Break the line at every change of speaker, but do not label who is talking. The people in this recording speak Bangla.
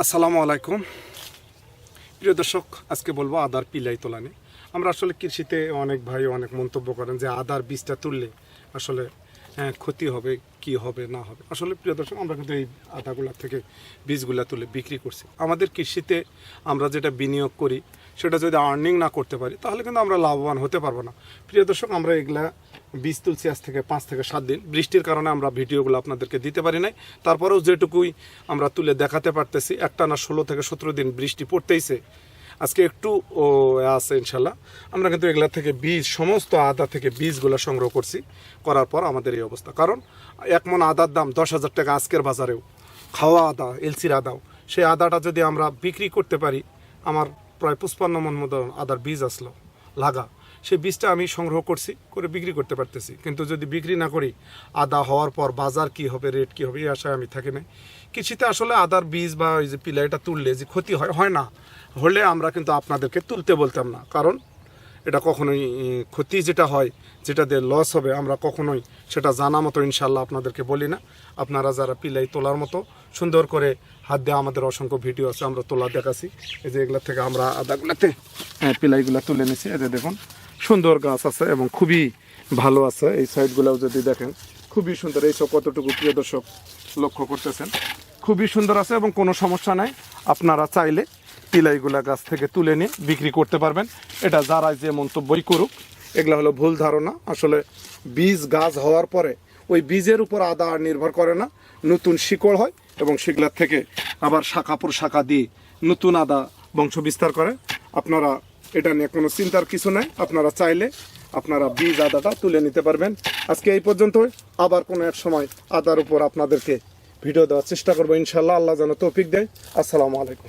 আসসালামু আলাইকুম। প্রিয় দর্শক আজকে বলব আদার পিলাই তোলা নিয়ে আমরা আসলে কৃষিতে অনেক ভাই অনেক মন্তব্য করেন যে আদার বীজটা তুললে আসলে হ্যাঁ, ক্ষতি হবে কি হবে না হবে। আসলে প্রিয় দর্শক আমরা কিন্তু এই আদাগুলা থেকে বীজগুলা তুলে বিক্রি করছি। আমাদের কৃষিতে আমরা যেটা বিনিয়োগ করি সেটা যদি আর্নিং না করতে পারি তাহলে কিন্তু আমরা লাভবান হতে পারব না। প্রিয় দর্শক আমরা এগুলা বীজ তুলছি আজ থেকে পাঁচ থেকে সাত দিন। বৃষ্টির কারণে আমরা ভিডিওগুলো আপনাদেরকে দিতে পারি নাই। তারপরেও যেটুকুই আমরা তুলে দেখাতে পারতেছি, একটা না ষোলো থেকে সতেরো দিন বৃষ্টি পড়তেইছে। আজকে একটু, ও আছে ইনশাল্লাহ। আমরা কিন্তু এগুলা থেকে বীজ, সমস্ত আদা থেকে বীজগুলো সংগ্রহ করছি। করার পর আমাদের এই অবস্থা। কারণ এক মন আদার দাম দশ হাজার টাকা আজকের বাজারেও। খাওয়া আদা, এলসির আদাও। সেই আদাটা যদি আমরা বিক্রি করতে পারি, আমার প্রায় পুষ্পান্ন মন মতো আদার বীজ আসলো, লাগা। সেই বীজটা আমি সংগ্রহ করছি করে বিক্রি করতে পারতেছি। কিন্তু যদি বিক্রি না করি আদা হওয়ার পর বাজার কি হবে রেট কি হবে এই আশায় আমি থাকি নাই কৃষিতে আসলে আদার বীজ বা ওই যে পিলাইটা তুললে যে ক্ষতি হয় হয় না। হলে আমরা কিন্তু আপনাদেরকে তুলতে বলতাম না। কারণ এটা কখনোই ক্ষতি যেটা হয় যেটা দিয়ে লস হবে আমরা কখনোই সেটা জানা মতো ইনশাল্লাহ আপনাদেরকে বলি না। আপনারা যারা পিলাই তোলার মতো সুন্দর করে হাত দেওয়া আমাদের অসংখ্য ভিডিও আছে আমরা তোলা দেখাছি এই যে এগুলা থেকে আমরা আদাগুলাতে হ্যাঁ, পিলাইগুলা তুলে নিছি এই যে দেখুন সুন্দর গাছ আছে এবং খুবই ভালো আছে। এই সাইডগুলোও যদি দেখেন, খুবই সুন্দর। এইসব কতটুকু প্রিয় দর্শক লক্ষ্য করতেছেন? খুবই সুন্দর আছে এবং কোনো সমস্যা নাই। আপনারা চাইলে পিলাইগুলা গাছ থেকে তুলে নিয়ে বিক্রি করতে পারবেন। এটা যারা যে মন্তব্যই করুক, এগুলা হলো ভুল ধারণা। আসলে বীজ গাছ হওয়ার পরে ওই বীজের উপর আদা আর নির্ভর করে না। নতুন শিকড় হয় এবং সেগুলার থেকে আবার শাখা পর শাখা দিয়ে নতুন আদা বংশ বিস্তার করে। আপনারা এটা নিয়ে কোনো চিন্তার কিছু নাই। আপনারা চাইলে আপনারা বীজ আদাটা তুলে নিতে পারবেন। আজকে এই পর্যন্ত আবার কোনো এক সময় আদার উপর আপনাদেরকে ভিডিও দেওয়ার চেষ্টা করব, ইনশাল্লাহ। আল্লাহ যেন তৌফিক দেয়। আসসালামু আলাইকুম।